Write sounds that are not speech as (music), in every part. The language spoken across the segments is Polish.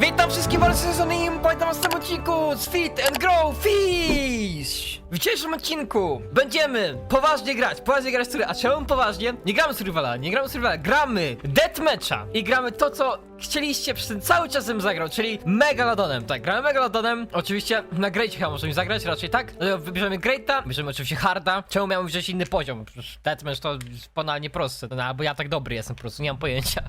Witam wszystkich bardzo serdecznie, pamiętam w tym odcinku z Fit and Grow Fish! W dzisiejszym odcinku będziemy poważnie grać, poważnie grać który, a czemu poważnie? Nie gramy Survivala, nie gramy Survivala, gramy Deathmatcha i gramy to, co chcieliście przez ten cały czas bym zagrał, czyli Megalodonem, tak, gramy Megalodonem, oczywiście na Greatie chyba możemy zagrać, raczej tak, Dlatego wybierzemy Greata, bierzemy oczywiście Harda, czemu miałem wziąć inny poziom, Deathmatch to banalnie proste, no, albo ja tak dobry jestem po prostu, nie mam pojęcia.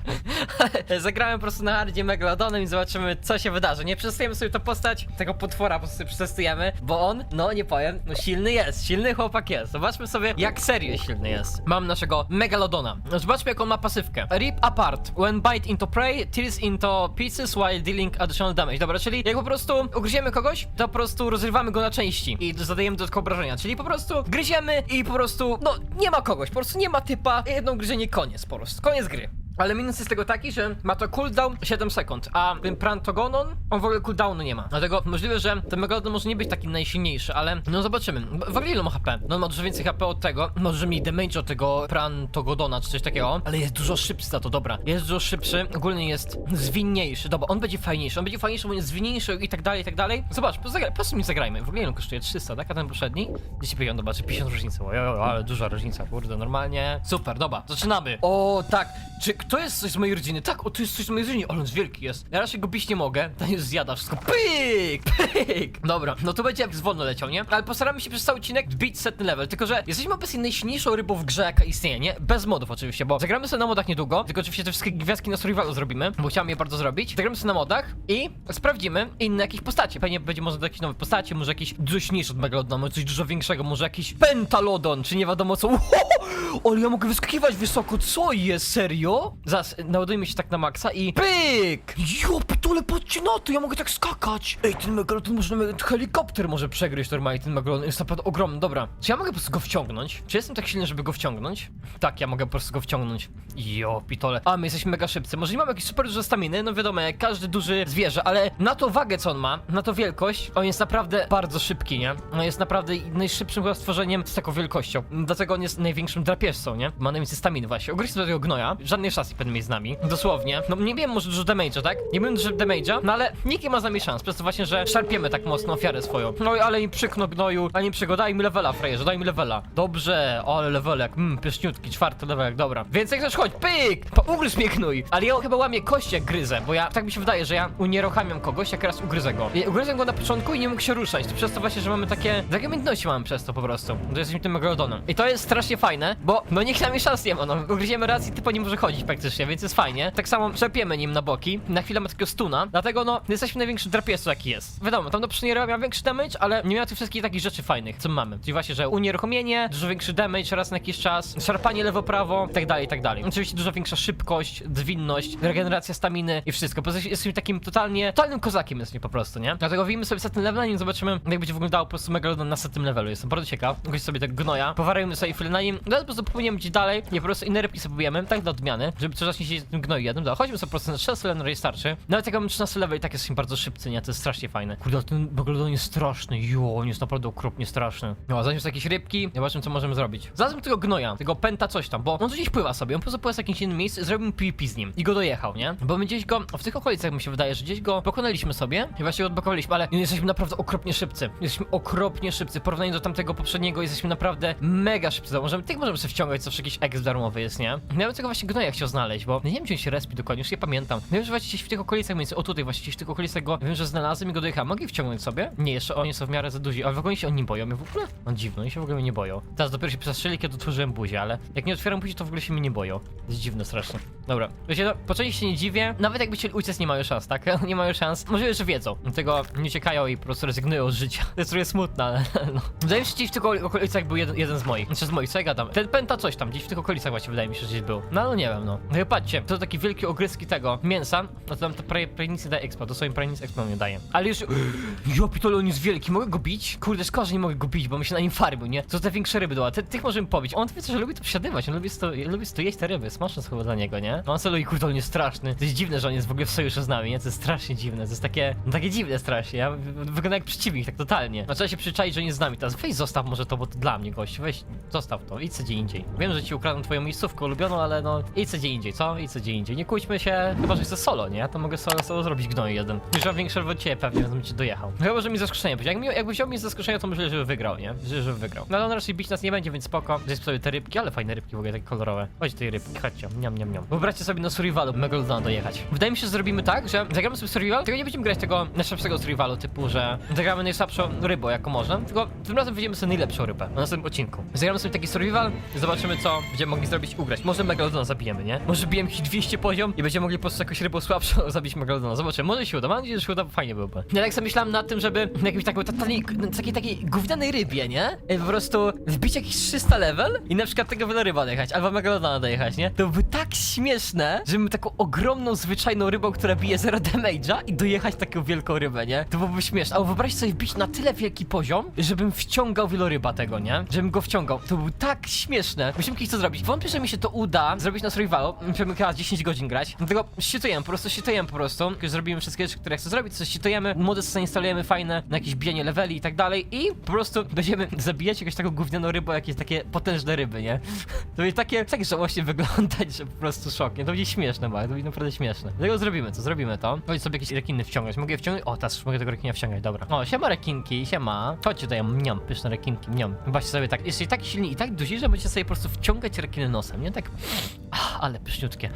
(laughs) Zagrałem po prostu na Hardzie Megalodonem i zobaczymy, co się wydarzy. Nie przetestujemy sobie to postać, tego potwora po prostu przetestujemy, bo on, no nie powiem, no silny jest, silny chłopak jest. Zobaczmy sobie, jak serio silny jest. Mam naszego Megalodona. Zobaczmy, jaką ma pasywkę. Rip apart. When bite into prey, tears into pieces while dealing additional damage. Dobra, czyli jak po prostu ugryziemy kogoś, to po prostu rozrywamy go na części i zadajemy dodatkowe obrażenia. Czyli po prostu gryziemy i po prostu, no nie ma kogoś, po prostu nie ma typa, jedno gryzienie, koniec po prostu, koniec gry. Ale minus jest tego taki, że ma to cooldown 7 sekund, a ten Prantogonon, on w ogóle cooldownu nie ma. Dlatego możliwe, że ten Megalodon może nie być taki najsilniejszy, ale no zobaczymy. W ogóle ile ma HP? No on ma dużo więcej HP od tego, może mniej damage od tego Prantogodona czy coś takiego, ale jest dużo szybszy za to, dobra. Jest dużo szybszy, ogólnie jest zwinniejszy, dobra, on będzie fajniejszy, on będzie fajniejszy, bo jest zwinniejszy i tak dalej, i tak dalej. Zobacz, po, prostu mi zagrajmy. W ogóle ile on kosztuje? 300, tak? A ten poprzedni? 250, dobra, czy 50 różnicy. Ojo, ale duża różnica, kurde, normalnie. Super, dobra, zaczynamy. O, tak, czy kto jest coś z mojej rodziny? Tak, o, to jest coś z mojej rodziny, ale on jest wielki jest. Ja raczej go bić nie mogę, (laughs) ten już zjada wszystko. Pyk, pyk. Dobra, no to będzie jak zwolno leciał, nie? Ale postaramy się przez cały odcinek wbić setny level, tylko że jesteśmy obecnie najsilniejszą rybą w grze, jaka istnieje, nie? Bez modów oczywiście, bo zagramy sobie na modach niedługo, tylko oczywiście te wszystkie gwiazdki na survivalu zrobimy, bo chciałem je bardzo zrobić. Zagramy sobie na modach i sprawdzimy inne jakieś postacie. Pewnie będzie może jakieś nowe postacie, może jakiś dużo silniejszy od Megalodona, może coś dużo większego, może jakiś Pentalodon, czy nie wiadomo co. (laughs) Uhoho! Ale ja mogę wyskakiwać wysoko, co jest, serio? Zaraz, naładujmy się tak na maksa i pyk! Jo, pitole, patrzcie na to, ja mogę tak skakać! Ej, ten Megalodon może nawet helikopter może przegryźć normalnie, ten Megalodon jest naprawdę ogromny, dobra. Czy ja mogę po prostu go wciągnąć? Czy jestem tak silny, żeby go wciągnąć? Tak, ja mogę po prostu go wciągnąć. Jo, pitole. A, my jesteśmy mega szybcy. Może nie mamy jakiejś super dużo staminy, no wiadomo, jak każdy duży zwierzę, ale na to wagę, co on ma, na to wielkość, on jest naprawdę bardzo szybki, nie? On jest naprawdę najszybszym chyba stworzeniem z taką wielkością. Dlatego on jest największym drapieżcą, nie? Ma najwięcej staminy właśnie. Ugryźmy do tego gnoja, żadnej nie powinien mieć z nami. Dosłownie. No nie wiem, może dużo damage'a, tak? Nie wiem dużo damage'a, no ale nikt nie ma z nami szans, przez to właśnie, że szarpiemy tak mocno ofiarę swoją. No i ale mi przykno gnoju, ale nie przygo, daj mi levela, frajerze, daj mi levela. Dobrze, ale levelek, mmm, pyszniutki, czwarty levelek, dobra. Więc jak chcesz, chodź, pyk! Po, ugryź mnie gnój. Ale ja chyba łamię kość jak gryzę, bo ja, tak mi się wydaje, że ja unieruchamiam kogoś, jak raz ugryzę go. I ugryzę go na początku i nie mógł się ruszać, to przez to właśnie, że mamy takie, takie umiejętności mamy przez to po prostu. To jesteśmy tym megalodonem. I to jest strasznie fajne, bo no nikt nam szans nie ma, no ugryziemy raz i typo nie może chodzić praktycznie, więc jest fajnie. Tak samo przepiemy nim na boki, na chwilę ma takiego stuna, dlatego no jesteśmy największym drapieżcą jaki jest. Wiadomo, tam do przynieru miał większy damage, ale nie miał tych wszystkich takich rzeczy fajnych, co mamy. Czyli właśnie, że unieruchomienie, dużo większy damage raz na jakiś czas, szarpanie lewo-prawo, i tak dalej, i tak dalej. Oczywiście dużo większa szybkość, zwinność, regeneracja staminy i wszystko. Po prostu jesteśmy takim totalnie, totalnym kozakiem jesteśmy po prostu, nie? Dlatego widzimy sobie setny level, nim zobaczymy, jak będzie wyglądało po prostu Megalodon na setnym levelu. Jestem bardzo ciekaw. Gość sobie tego gnoja, powarujemy sobie chwilę na nim, no po prostu być dalej, nie po prostu inne rybki sobie pobijemy, tak dla odmiany, żeby coś zacznie się tym gnoju jednym. Dobra, chodźmy sobie po prostu na 13 level, starczy. Nawet jak mamy 13 level i tak jesteśmy bardzo szybcy, nie? To jest strasznie fajne. Kurde, ten Megalodon jest straszny, jo, on jest naprawdę okropnie straszny. No, zanim jakieś rybki, zobaczymy co możemy zrobić. Znalazłem tego gnoja, tego penta coś tam, bo on gdzieś pływa sobie, on po prostu pływa w jakimś innym miejscu, zrobimy PvP z nim i go dojechał, nie? Bo my gdzieś go, w tych okolicach mi się wydaje, że gdzieś go pokonaliśmy sobie i właśnie go odblokowaliśmy, ale jesteśmy naprawdę okropnie szybcy. Jesteśmy okropnie szybcy. W porównaniu do tamtego poprzedniego jesteśmy naprawdę mega szybcy. Możemy, tych możemy sobie wciągać, zawsze jakiś X darmowy jest, nie? Ja bym tego właśnie gnoja chciał znaleźć, bo nie wiem, gdzie on się respi dokładnie, już nie pamiętam. Wiem, że właśnie gdzieś w tych okolicach, więc o tutaj właśnie gdzieś w tych okolicach go, wiem, że znalazłem i go dojechałem. Mogę ich wciągnąć sobie? Nie, jeszcze oni są w miarę za duzi, ale w ogóle się oni boją mnie w ogóle? On dziwny, oni się w ogóle mnie nie boją. Teraz dopiero się przestrzyli, kiedy otworzyłem buzię, ale jak nie otwieram buzi, to w ogóle się mnie nie boją. Jest dziwne strasznie. Dobra, wiecie, no, po części się nie dziwię, nawet jakby chcieli uciec, nie mają szans, tak? (laughs) nie mają szans. Możliwe, że wiedzą, dlatego nie uciekają i po prostu rezygnują z życia. To jest trochę smutne, ale (laughs) no. Wydaje mi się, że gdzieś w tych okol- okolicach był jeden, jeden z moich. Znaczy z moich, co ja gadam? Ten penta coś tam, gdzieś w tych okolicach właśnie wydaje mi się, że gdzieś był. No ale nie wiem, no. No i patrzcie, to takie wielkie ogryzki tego mięsa, no to tam te pre- prejnicy daje to swoim prejnicy expa nie daje. Ale już, (gasps) jo, pitole, on jest wielki, mogę go bić? Kurde, szkoda, że nie mogę go bić, bo my się na nim farmił, nie? To te większe ryby doła, te, tych możemy pobić. On wiecie, że lubi to przesiadywać, on lubi sto, lubi sto jeść te ryby, smaczne słowo dla niego, nie? No on sobie kurde, on jest straszny. To jest dziwne, że on jest w ogóle w sojuszu z nami, nie? To jest strasznie dziwne, to jest takie, no takie dziwne strasznie, ja wy- wygląda jak przeciwnik, tak totalnie. No trzeba się przyczaić, że nie z nami teraz. Weź zostaw może to, bo to dla mnie, gość, weź, zostaw to, idź co gdzie indziej. Wiem, że ci twoją miejscówkę ulubioną, ale no, idź co gdzie gdzie indziej, co? I co gdzie indziej. Nie kłóćmy się, chyba że chcę solo, nie? To mogę solo, solo zrobić gnoj jeden. Mam większe od ciebie pewnie, bym cię dojechał. Chyba, że mi zaskoczenie będzie. Jak mi, jakby wziął mi zaskoczenie, to myślę, żeby wygrał, nie? Że, żeby wygrał. No ale on raczej bić nas nie będzie, więc spoko. Zjedz sobie te rybki, ale fajne rybki w ogóle, takie kolorowe. Chodź tej rybki, chodźcie, niam, niam, niam. Wyobraźcie sobie na survivalu Megalodona dojechać. Wydaje mi się, że zrobimy tak, że zagramy sobie survival, tylko nie będziemy grać tego najsłabszego survivalu, typu, że zagramy najsłabszą rybą, jaką można, tylko tym razem wyjdziemy sobie najlepszą rybę na następnym odcinku. Zagramy sobie taki survival, zobaczymy co będziemy mogli zrobić, ugrać. Może Megalodona zabijemy, nie? Może bijemy ich 200 poziom i będziemy mogli po prostu jakąś rybą słabszą (laughs) zabić Megalodona. Zobaczymy, może się uda, mam nadzieję, że się uda, bo fajnie byłoby. Ja tak sobie myślałem nad tym, żeby na jakimś taką, takiej, takiej, gównianej rybie, nie? E, Po prostu wbić jakiś 300 level i na przykład tego wieloryba dojechać, albo Megalodona dojechać, nie? To by tak śmieszne, żebym taką ogromną, zwyczajną rybą, która bije 0 damage'a i dojechać taką wielką rybę, nie? To byłoby śmieszne. Ale wyobraź sobie wbić na tyle wielki poziom, żebym wciągał wieloryba tego, nie? Żebym go wciągał. To byłoby tak śmieszne. Musimy kiedyś to zrobić. Wątpię, że mi się to uda zrobić na survivalu. Musimy chyba 10 godzin grać. Dlatego szczytujemy, po prostu szczytujemy po prostu. Jak zrobimy wszystkie rzeczy, które chcę zrobić, to szczytujemy, mody sobie instalujemy fajne, na jakieś bijanie leveli i tak dalej i po prostu będziemy (laughs) zabijać jakąś taką gównianą rybą, jakieś takie potężne ryby, nie? (laughs) To będzie takie, tak żałośnie wyglądać, że po prostu szok, nie? To będzie śmieszne, bo to będzie naprawdę śmieszne. Dlatego zrobimy to, zrobimy to. Chodź sobie jakieś rekiny wciągać. Mogę je wciągnąć? O, teraz mogę tego rekina wciągać, dobra. O, siema rekinki, siema. Chodźcie tutaj, mniam, pyszne rekinki, mniam. Zobaczcie sobie tak, jesteście tak silni i tak duzi, że będziecie sobie po prostu wciągać rekiny nosem, nie? Tak, (sniffs) ah, ale pyszniutkie.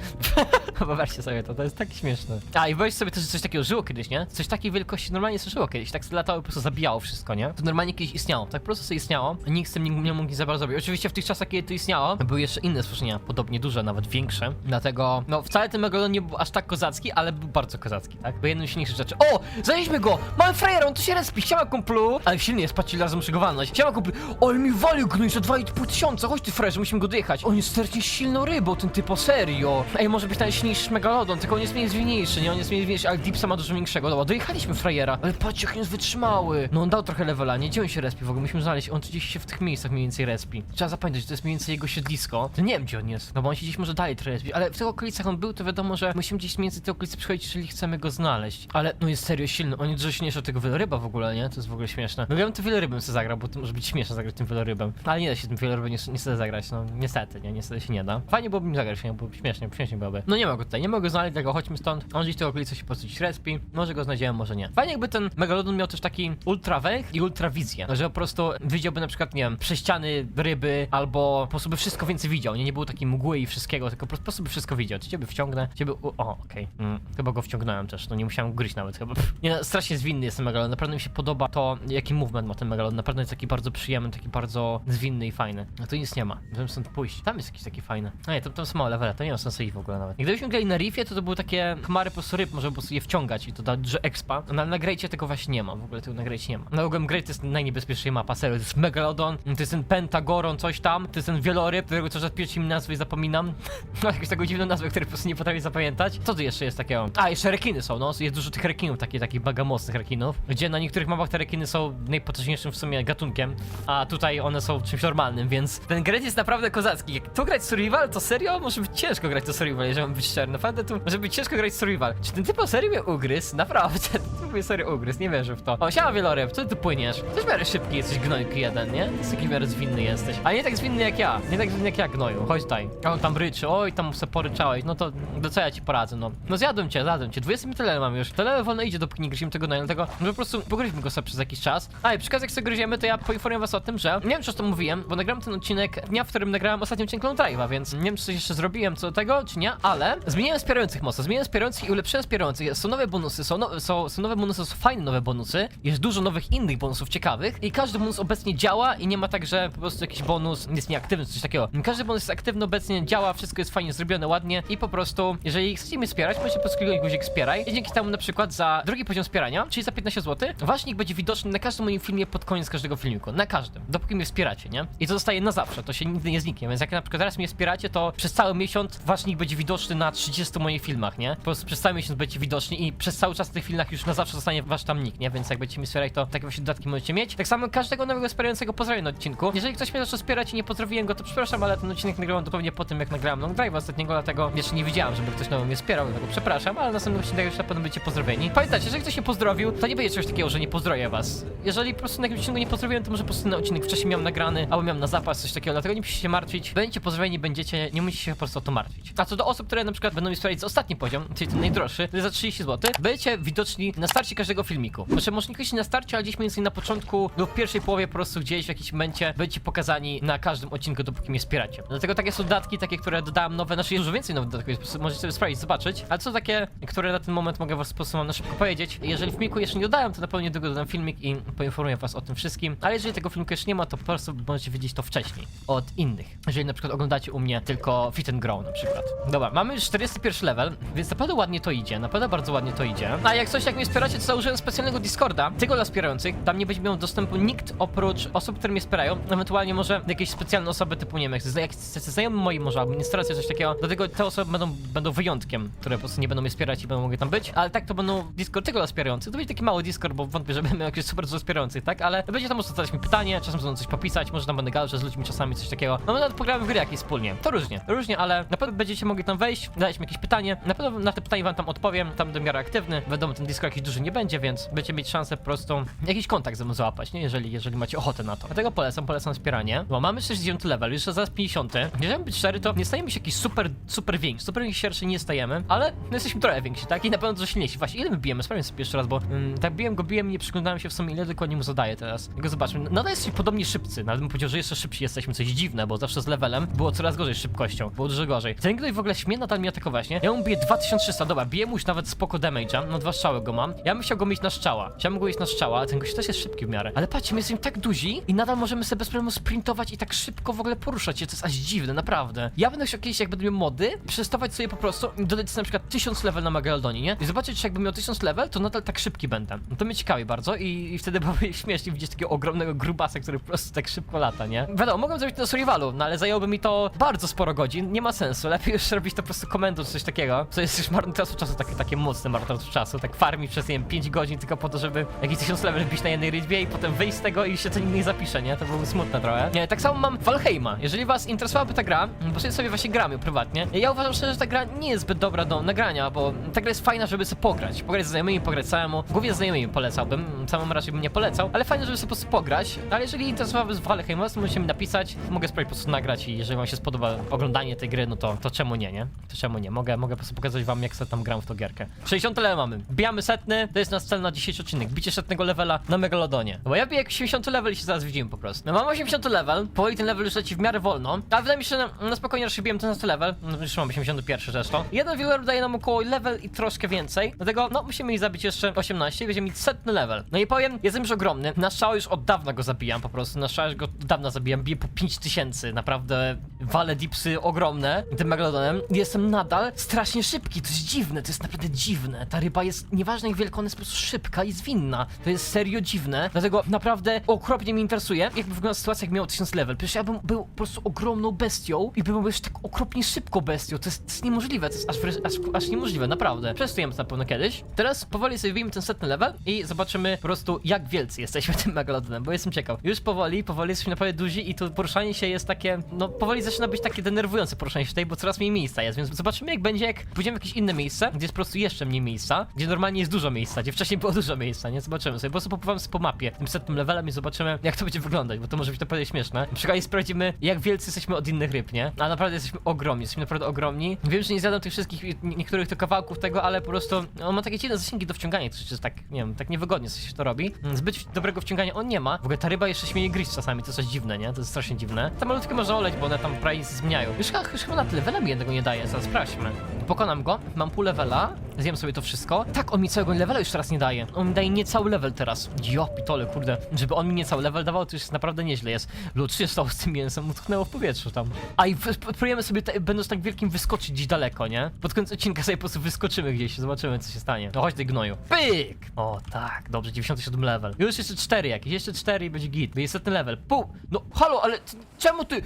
(laughs) Wyobraźcie sobie to, to jest tak śmieszne. A, i wyobraźcie sobie też, że coś takiego żyło kiedyś, nie? Coś takiej wielkości normalnie żyło kiedyś, tak latało po prostu zabijało wszystko, nie? To normalnie kiedyś istniało, tak po prostu sobie istniało, nikt z tym nie, nie mógł nic za bardzo zrobić. Oczywiście w tych czasach, kiedy to istniało, były jeszcze inne stworzenia, podobnie duże, nawet większe, dlatego, no wcale ten Megalodon nie był aż tak kozacki, ale był bardzo kozacki, tak? Był jednym z silniejszych rzeczy. O! Znaleźliśmy go! Mamy frajera, on tu się respi, siema kumplu! Ale silny jest, patrzcie, razem muszę go walnąć. Siema kumplu! O, ale mi walił gnój za 2,5 tysiąca, chodź ty frajerze, musimy go dojechać. On jest strasznie silną rybą, ten serio. Ej, może być najsilniejszy Megalodon, tylko on jest mniej zwinniejszy, nie? On jest mniej zwinniejszy, ale Dipsa ma dużo większego. Dobra, dojechaliśmy frajera. Ale patrzcie, jak on jest wytrzymały. No on dał trochę levela, nie? Gdzie on się respi w ogóle? Musimy znaleźć, on gdzieś się w tych miejscach mniej więcej respi. Trzeba zapamiętać, że to jest mniej więcej jego siedlisko. To nie wiem, gdzie on jest, no bo on się gdzieś może dalej trochę respi, ale w tych okolicach on był, to wiadomo, że musimy gdzieś więcej te okolice przychodzić, jeżeli chcemy go znaleźć. Ale no jest serio silny, on jest dużo silniejszy od tego wieloryba w ogóle, nie? To jest w ogóle śmieszne. No ja bym tym wielorybem sobie zagrał, bo to może być śmieszne zagrać tym wielorybem. Ale nie da się tym wielorybem niestety zagrać, no niestety, nie? Niestety się nie da. Fajnie byłoby mi zagrać, nie? Bo śmiesznie, śmiesznie byłoby. No nie ma go tutaj, nie mogę znaleźć, tego chodźmy stąd. On gdzieś w tej okolicy się po prostu respi. Może go znajdziemy, może nie. Fajnie jakby ten Megalodon miał też taki ultrawęch i ultrawizję, że po prostu widziałby na przykład, nie wiem, prześciany ryby, albo po prostu by wszystko więcej widział, nie? Nie było takiej mgły i wszystkiego, tylko po prostu by wszystko widział. Czy ciebie wciągnę, ciebie... U... O, okej. Mm, chyba go wciągnąłem też, no nie musiałem gryźć nawet chyba. Nie no, strasznie zwinny jest ten Megalodon, naprawdę mi się podoba to, jaki movement ma ten Megalodon, naprawdę jest taki bardzo przyjemny, taki bardzo zwinny i fajny. A tu nic nie ma, możemy stąd pójść. Tam jest jakiś taki fajny. A nie, to tam są małe levele, to nie ma sensu ich w ogóle nawet. Gdybyśmy grali na Reefie, to to były takie chmary po prostu ryb, może po prostu je wciągać i to da dużo expa. No ale na Grejcie tego właśnie nie ma, w ogóle tego na Grejcie nie ma. Na ogóle Great to jest najniebezpieczniejsza mapa, serio, to jest Megalodon, to jest ten Pentagoron, coś tam, to jest ten wieloryb, którego co raz pierwszy im nazwy zapominam. (laughs) No jakąś taką dziwną nazwę, której po prostu nie potrafię zapamiętać. Co tu jeszcze jest takiego? A, jeszcze rekiny są, no, jest dużo tych rekinów, takich, takich mega mocnych rekinów, gdzie na niektórych mapach te rekiny są najpotężniejszym w sumie gatunkiem, a tutaj one są czymś normalnym, więc ten Great jest naprawdę kozacki. Jak tu grać survival, to serio może być ciężko grać to survival, jeżeli mam być szczery. Naprawdę tu może być ciężko grać survival. Czy ten typ o serio mnie ugryzł? Naprawdę, (laughs) typ mnie serio ugryzł, nie wierzę w to. O, siema wieloryb, co ty tu płyniesz? W miarę szybki jesteś, gnojku jeden, nie? Taki w miarę zwinny jesteś. A nie tak zwinny jak ja, nie tak zwinny jak ja, gnoju. Chodź tutaj. A on tam ryczy, oj, tam se poryczałeś, no to do co ja ci poradzę, no. No zjadłem cię, zjadłem cię, 20 mi tyle mam już. Tyle wolno idzie, dopóki nie gryzimy tego gnoju, dlatego że po prostu pogryźmy go sobie przez jakiś czas. A i przy jak sobie gryziemy, to ja poinformuję was o tym, że nie wiem czy to mówiłem, bo nagrałem ten odcinek dnia, w którym nagrałem ostatni odcinek Clone Drive'a, więc nie wiem czy coś jeszcze zrobiłem co do tego, czy nie, ale zmieniłem wspierających mocno, zmieniłem wspierających i ulepszyłem wspierających. Są nowe bonusy, są, no, są, są nowe bonusy, są fajne nowe bonusy, jest dużo nowych innych bonusów ciekawych i każdy bonus obecnie działa i nie ma tak, że po prostu jakiś bonus jest nieaktywny, coś takiego. Każdy bonus jest aktywny obecnie, działa, wszystko jest fajnie zrobione, ładnie i po prostu, jeżeli chcecie mnie wspierać, możecie po prostu guzik wspieraj i dzięki temu na przykład za drugi poziom wspierania, czyli za 15 zł, wasz nick będzie widoczny na każdym moim filmie pod koniec każdego filmiku, na każdym, dopóki mnie wspieracie, nie? I to zostaje na zawsze, to się nigdy nie zniknie, więc jak na przykład teraz mnie wspieracie, to przez cały miesiąc wasz nick będzie widoczny na 30 moich filmach, nie? Po prostu przez cały miesiąc będzie widoczny i przez cały czas w tych filmach już na zawsze zostanie wasz tam nick, nie? Więc jak będziecie mnie wspierać, to takie właśnie dodatki możecie mieć. Tak samo każdego nowego wspierającego pozdrawiam na odcinku. Jeżeli ktoś mnie zaczął wspierać i nie pozdrowiłem go, to przepraszam, ale ten odcinek nagrałem dosłownie po tym, jak nagrałem Long Drive ostatniego, dlatego jeszcze nie widziałem, żeby ktoś nowy mnie wspierał, dlatego przepraszam, ale następnym odcinku już na pewno będziecie pozdrowieni. Pamiętajcie, jeżeli ktoś się pozdrowił, to nie będzie czegoś takiego, że nie pozdrowię was. Jeżeli po prostu na jakimś odcinku nie pozdrowiłem, to może po prostu na odcinek wcześniej miałem nagrany, albo miałem na zapas coś takiego, dlatego nie musicie się martwić. Będziecie pozdrowieni, będziecie, nie musicie się po prostu to martwić. A co do osób, które na przykład będą mi sprawdzić ostatni poziom, czyli ten najdroższy, za 30 zł, będziecie widoczni na starcie każdego filmiku. Znaczy, może niekoniecznie na starcie, ale gdzieś więcej na początku lub pierwszej połowie po prostu gdzieś w jakimś momencie będziecie pokazani na każdym odcinku, dopóki mnie wspieracie. Dlatego takie są dodatki, takie, które dodałem nowe, znaczy jest dużo więcej nowych dodatków, jest, możecie sobie sprawdzić, zobaczyć, ale są takie, które na ten moment mogę was mam na szybko powiedzieć. Jeżeli filmiku jeszcze nie dodałem, to na pewno niedługo dodam filmik i poinformuję was o tym wszystkim, ale jeżeli tego filmiku jeszcze nie ma, to po prostu możecie wiedzieć to wcześniej od innych. Jeżeli na przykład oglądacie u mnie tylko Fit and Grow na przykład. Dobra, mamy już 41 level, więc naprawdę ładnie to idzie, naprawdę bardzo ładnie to idzie. A jak coś, jak mnie wspieracie, to założyłem specjalnego Discorda, tylko dla wspierających. Tam nie będzie miał dostępu nikt oprócz osób, które mnie wspierają. Ewentualnie może jakieś specjalne osoby typu, nie wiem, jak, jak znajomi moi może, administracja, coś takiego. Dlatego te osoby będą, będą wyjątkiem, które po prostu nie będą mnie wspierać i będą mogły tam być. Ale tak to będą Discord tylko dla wspierających. To będzie taki mały Discord, bo wątpię, że będę miał jakieś super dużo wspierających, tak? Ale będzie tam można zadać mi pytanie, czasem będą coś popisać, może tam będę gadał z ludźmi czasami, coś takiego. No nawet pogramy w gry jakieś wspólnie. To różnie, różnie, ale na pewno będziecie mogli tam wejść, zadać mi jakieś pytanie. Na pewno na te pytanie wam tam odpowiem, tam będę miarę aktywny. Wiadomo, ten Discord jakiś duży nie będzie, więc będziecie mieć szansę po prostu jakiś kontakt ze mną załapać, nie? Jeżeli, jeżeli macie ochotę na to. Dlatego polecam, polecam wspieranie. Bo mamy 60 level, już zaraz 50. Jeżeli być szczery, to nie stajemy się jakiś super, super więksi. Super więksi nie stajemy, ale no jesteśmy trochę więksi, tak? I na pewno dużo silniejsi. Właśnie, ile my bijemy? Sprawdźmy sobie jeszcze raz, bo mm, tak biłem go, biłem nie przyglądałem się w sumie, ile dokładnie mu zadaje teraz. Jego zobaczmy. Nadal jesteśmy podobnie szybcy. Nawet bym powiedział, że jeszcze szybsi jesteśmy, coś dziwne, bo zawsze z levelem było coraz gorzej z szybkością. Było dużo gorzej. Ten ktoś w ogóle śmie nadal mnie atakować, nie? Ja mu biję 2300, dobra, biję mu już nawet spoko damage'a, no dwa strzały go mam. Ja bym chciał go mieć na szczała. Chciałbym go mieć na szczała, ale ten gość też jest szybki w miarę. Ale patrzcie, my jesteśmy tak duzi i nadal możemy sobie bez problemu sprintować i tak szybko w ogóle poruszać się, to jest aż dziwne, naprawdę. Ja będę chciał kiedyś, jak będę miał mody, przetestować sobie po prostu i dodać sobie na przykład 1000 level na Megaldonie, nie? I zobaczyć, czy jakbym miał 1000 level, to nadal tak szybki będę. No to mnie ciekawi bardzo i, i wtedy (laughs) byłoby śmiesznie widzieć takiego ogromnego grubasa, który po prostu tak szybko lata, nie? Wiadomo, mogłem zrobić to na survivalu, no ale zajęłoby mi to bardzo sporo godzin, nie ma sensu. Lepiej już robić to po prostu komendą czy coś takiego, co jest już marnotrawstwo czasu, takie, takie mocne marnotrawstwo czasu, tak farmić przez, nie wiem, 5 godzin tylko po to, żeby jakiś 1000 level wbić na jednej rytmie i potem wyjść z tego i się co nie zapisze, nie? To byłoby smutne trochę. Nie, tak samo mam Valheima. Jeżeli was interesowałaby ta gra, bo sobie sobie właśnie gramy prywatnie, ja uważam szczerze, że ta gra nie jest zbyt dobra do nagrania, bo ta gra jest fajna, żeby sobie pograć. Pograć z znajomymi, pograć samemu. Głównie z znajomymi polecałbym, samemu raczej bym nie polecał, ale fajnie, żeby sobie po prostu pograć. Ale jeżeli interesowałaby z Valheima, to możecie mi napisać, mogę spróbować po prostu nagrać i jeżeli wam się spodoba oglądanie tej gry, no to, to czemu nie, nie? To czemu nie? Mogę, mogę po prostu pokazać wam, jak sobie tam gram w tą gierkę. 60 level mamy. Bijamy setny, to jest nasz cel na dzisiejszy odcinek. Bicie setnego levela na Megalodonie. Bo ja biję jak 80 level i się zaraz widzimy po prostu. No mam 80 level, powoli ten level już leci w miarę wolno, ale wydaje mi się, że na, na spokojnie rozszybiłem ten level. No już mam 81 zresztą. Jeden viewer daje nam około level i troszkę więcej, dlatego no musimy ich zabić jeszcze 18 i będziemy mieć setny level. No i powiem, jestem już ogromny, na strzał już od dawna go zabijam po prostu, na strzał już go od dawna zabijam, biję po 5000, naprawdę wale dipsy ogromne tym megalodonem. Jestem nadal strasznie szybki, to jest dziwne, to jest naprawdę dziwne. Ta ryba jest, nieważne jak wielka, ona jest po prostu szybka i zwinna. To jest serio dziwne, dlatego naprawdę okropnie mnie interesuje, jakby wyglądała sytuacja, jak miał 1000 level. Przecież ja bym był po prostu ogromną bestią i bym był już tak okropnie szybko bestią. To jest, to jest niemożliwe, to jest aż, aż, aż niemożliwe, naprawdę. Przetestujemy to na pewno kiedyś. Teraz powoli sobie wyjmę ten setny level i zobaczymy po prostu jak wielcy jesteśmy (laughs) tym megalodonem, bo jestem ciekaw. Już powoli, powoli jesteśmy naprawdę duzi i tu poruszanie się jest takie, no powoli zaczyna być takie denerwujące poruszanie się tutaj, bo coraz mniej miejsca jest, więc zobaczymy jak będzie, jak pójdziemy w jakieś inne miejsce, gdzie jest po prostu jeszcze mniej miejsca, gdzie normalnie jest dużo miejsca, gdzie wcześniej było dużo miejsca, nie? Zobaczymy sobie, po prostu popływamy sobie po mapie tym setnym levelem i zobaczymy jak to będzie wyglądać, bo to może być naprawdę śmieszne. Na przykład sprawdzimy jak wielcy jesteśmy od innych ryb, nie? A naprawdę jesteśmy ogromni, jesteśmy naprawdę ogromni. Wiem, że nie zjadam tych wszystkich, nie- niektórych to kawałków tego, ale po prostu on ma takie dziwne zasięgi do wciągania, to jest tak, nie wiem, tak niewygodnie coś się to robi. Zbyt dobrego wciągania on nie ma. W ogóle ta ryba jeszcze śmieje gryźć czasami, to coś dziwne, nie? To jest strasznie dziwne. Te malutkie można oleć, bo one tam prawie zmieniają. Już, już chyba na tyle, mi jednego nie daje, zaraz sprawdźmy. Pokonam go, mam pół levela, zjem sobie to wszystko. Tak, on mi całego levela już teraz nie daje. On mi daje niecały level teraz. Jo, pitole, kurde. Żeby on mi niecały level dawał, to już naprawdę nieźle jest. Lud się stało z tym mięsem, utknęło w powietrzu tam. A i próbujemy sobie, będąc tak wielkim, wyskoczyć gdzieś daleko, nie? Pod koniec odcinka sobie po prostu wyskoczymy gdzieś, zobaczymy co się stanie. No chodź ty gnoju. Pyk! O tak, dobrze, 97 level. Już jeszcze 4 jakieś, jeszcze 4 i będzie git. Jest setny level. Pół! No halo, ale czemu ty?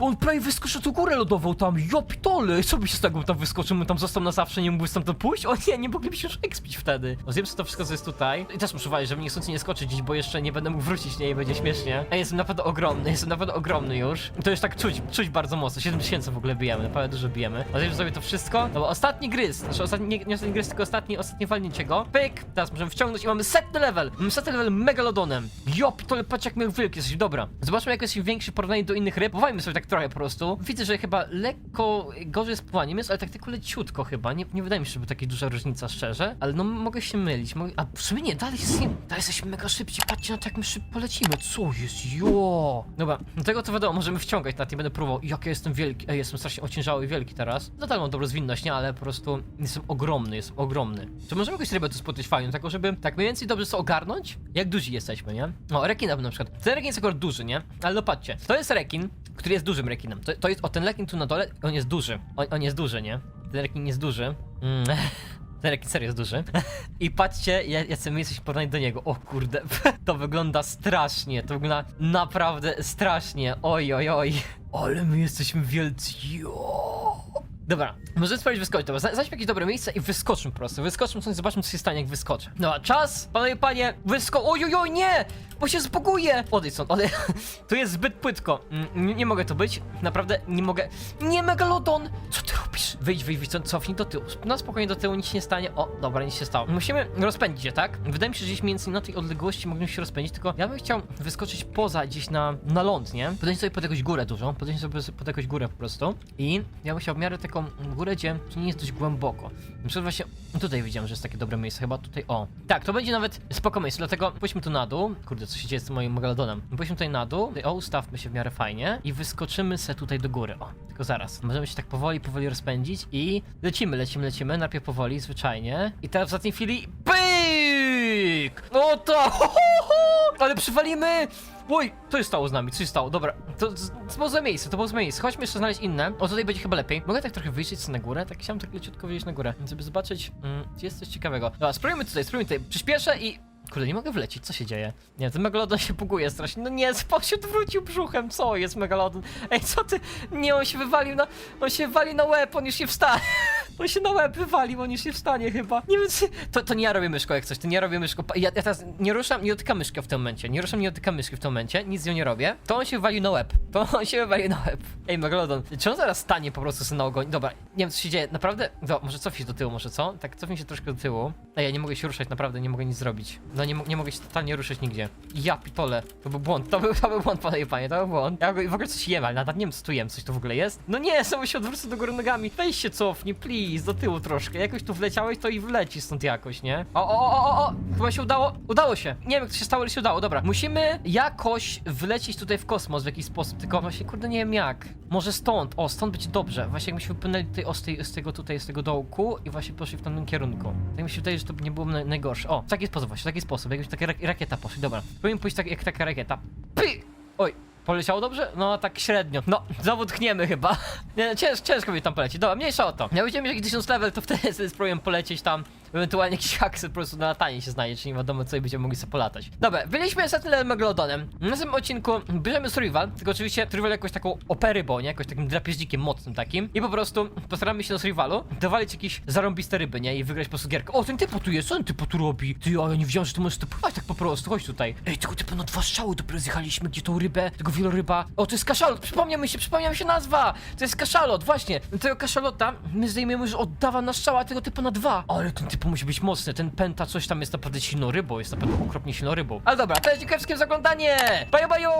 On prawie wyskoczył tu górę lodową tam, jo pitole! Co by się z tego tam wyskoczył? My tam został na zawsze, nie mógłby stamtąd pójść? o nie, nie moglibyśmy już expić wtedy. No zjem sobie to wszystko, co jest tutaj. I też muszę uważać, żeby niechcący nie skoczyć gdzieś, bo jeszcze nie będę mógł wrócić, nie, i będzie śmiesznie. A jestem naprawdę ogromny, jestem naprawdę ogromny już. I to już tak czuć, czuć bardzo mocno. 7000 w ogóle bijemy, naprawdę dużo bijemy. A zjem sobie to wszystko. No bo ostatni gryz, znaczy ostatni, nie, nie ostatni gryz, tylko ostatni, ostatnie walnięcie go. Pyk, teraz możemy wciągnąć i mamy setny level. Mamy setny level megalodonem. Jop, to patrz jak wielki jesteś, dobra. Zobaczmy jak większy w do innych ryb. Sobie tak trochę po prostu. Widzę, że chyba lekko gorzej z pływaniem jest, ale tak tylko leciutko chyba. Nie, nie wydaje mi się, żeby taka duża różnica, szczerze. Ale no mogę się mylić. Mogę... A w sumie nie, dalej, jest, dalej jesteśmy mega szybci. Patrzcie na to, jak my szybko lecimy. Co jest? Jo! Dobra, do tego to wiadomo, możemy wciągać na tym, będę próbował. Jak ja jestem wielki. Ej, jestem strasznie ociężały i wielki teraz. No tak, mam dobrą zwinność, nie, ale po prostu jestem ogromny, jestem ogromny. Czy możemy jakąś rybę tu spotkać fajną, tak żeby tak mniej więcej dobrze sobie ogarnąć, jak duzi jesteśmy, nie? O, rekina na przykład. Ten rekin jest akurat duży, nie? Ale no patrzcie, to jest rekin, który jest dużym rekinem. To, to jest, o, ten rekin tu na dole, on jest duży. On, on jest duży, nie? Ten rekin jest duży. Mm. (laughs) Ten rekin serio jest duży. I patrzcie, ja- jacy my jesteśmy porównani do niego. O kurde, (laughs) to wygląda strasznie. To wygląda naprawdę strasznie. Oj, oj, oj. Ale my jesteśmy wielcy. Jo. Dobra, możemy spróbować wyskoczyć. Dobra, znajdźmy jakieś dobre miejsce i wyskoczmy po prostu. Wyskoczmy stąd zobaczmy, co się stanie, jak wyskoczę. Dobra, czas, panowie, panie, wysko... Oj, oj, oj, nie! Bo się zbuguje! Odejdź stąd, odejdź. (laughs) Tu jest zbyt płytko. Mm, Nie, nie mogę tu być. Naprawdę, nie mogę. Nie, Megalodon! Co ty? Wyjdź, wyjdź, wyjdź, cofnij do tyłu. No spokojnie do tyłu, nic się nie stanie. O, dobra, nic się stało. Musimy rozpędzić się, tak? Wydaje mi się, że gdzieś między na tej odległości mogliśmy się rozpędzić, tylko ja bym chciał wyskoczyć poza, gdzieś na, na ląd, nie? Podejść sobie pod jakąś górę dużą, podejść sobie pod jakąś górę po prostu i ja bym chciał w miarę taką górę, gdzie nie jest dość głęboko. Na przykład właśnie tutaj widziałem, że jest takie dobre miejsce, chyba tutaj, o. Tak, to będzie nawet spoko miejsce, dlatego pójdźmy tu na dół. Kurde, co się dzieje z moim megalodonem? Pójdźmy tutaj na dół, o, ustawmy się w miarę fajnie i wyskoczymy se tutaj do góry, o. Tylko zaraz, możemy się tak powoli, powoli rozpędzić i lecimy, lecimy, lecimy, najpierw powoli, zwyczajnie i teraz w ostatniej chwili, pyk! No to, (laughs) ale przywalimy! Oj, co się stało z nami? Co się stało? Dobra, to, to było złe miejsce, to było złe miejsce. Chodźmy jeszcze znaleźć inne. O, tutaj będzie chyba lepiej. Mogę tak trochę wyjść na górę? Tak chciałem tak leciutko wyjść na górę, żeby zobaczyć, mm, gdzie jest coś ciekawego. Dobra, spróbujmy tutaj, spróbujmy tutaj. Przyspieszę i... Kurde, nie mogę wlecieć, co się dzieje? Nie, ten megalodon się puguje strasznie. No nie, spał się odwrócił brzuchem, co jest megalodon? Ej, co ty? Nie, on się wywalił na... On się wali na łeb, on już nie wstanie. On się na łeb wywalił, on już nie wstanie chyba. Nie wiem, czy... To, to nie ja robię myszko jak coś, to nie ja robię myszko. Ja, ja teraz nie ruszam, nie dotykam myszki w tym momencie. Nie ruszam, nie dotykam myszki w tym momencie. Nic z nią nie robię. To on się wywalił na łeb. To on się wywalił na łeb. Ej, Megalodon, czy on zaraz stanie po prostu sobie na? Dobra, nie wiem co się dzieje. Naprawdę... Do, może cofnij się do tyłu, może co? Tak, cofnij się troszkę do tyłu. Ej, ja nie mogę się ruszać, naprawdę, nie mogę nic zrobić. No nie, nie mogę się totalnie ruszyć nigdzie. Ja pitole. To był błąd, to był, to był błąd, panie, panie, to był błąd. Ja w ogóle coś jem, ale nadal nie wiem co tu jem, coś to w ogóle jest? No nie, samo się odwrócę do góry nogami. Weź się cofnij, please, do tyłu troszkę. Jakoś tu wleciałeś, to i wleci stąd jakoś, nie? O, o, o, o, o, chyba się udało, udało się. Nie wiem, jak to się stało, ale się udało, dobra. Musimy jakoś wlecieć tutaj w kosmos w jakiś sposób, tylko właśnie, kurde, nie wiem jak. Może stąd, o, stąd będzie dobrze. Właśnie jakbyśmy wypłynęli tutaj, o, z, tej, z tego tutaj, z tego dołku i właśnie poszli w tamtym kierunku. Tak mi się wydaje, że to nie było naj, najgorsze. O, w taki sposób właśnie, w taki sposób, jakbyś taka rak rakieta poszli, dobra. Powinien pójść tak, jak taka rakieta. Py! Oj, Poleciało dobrze? No tak średnio. No, znowu tchniemy chyba. (laughs) Nie, cięż, ciężko mi tam polecieć. Dobra, mniejsza o to. Jak będziemy mieć jakiś 1000 level, to wtedy sobie spróbujemy polecieć tam. Ewentualnie jakiś haksy po prostu na latanie się znajdzie, czy nie wiadomo co i będziemy mogli sobie polatać. Dobra, byliśmy level Megalodonem. W następnym odcinku bierzemy survival, tylko oczywiście survival jakoś taką opery, bo nie? Jakoś takim drapieżnikiem mocnym takim. I po prostu postaramy się na survivalu dowalić jakieś zarąbiste ryby, nie? I wygrać po prostu gierkę. O, ten typo tu jest, co ten typo tu robi? Ty, a ja nie wiedziałem, że tu możesz to pływać tak po prostu, chodź tutaj. Ej, tylko typo na dwa strzały dopiero zjechaliśmy, gdzie tą rybę, tego wieloryba. O, to jest kaszalot, przypomniał mi się, przypomniała mi się nazwa. To jest kaszalot, właśnie. Tego kaszalota my zdejmiemy już od dawa na strzała, tego typu na dwa. Ale ten typo musi być mocny, ten penta coś tam jest naprawdę silną rybą, jest naprawdę okropnie silną rybą. Ale dobra, to jest dziękuję wszystkim za oglądanie. Baju, baju!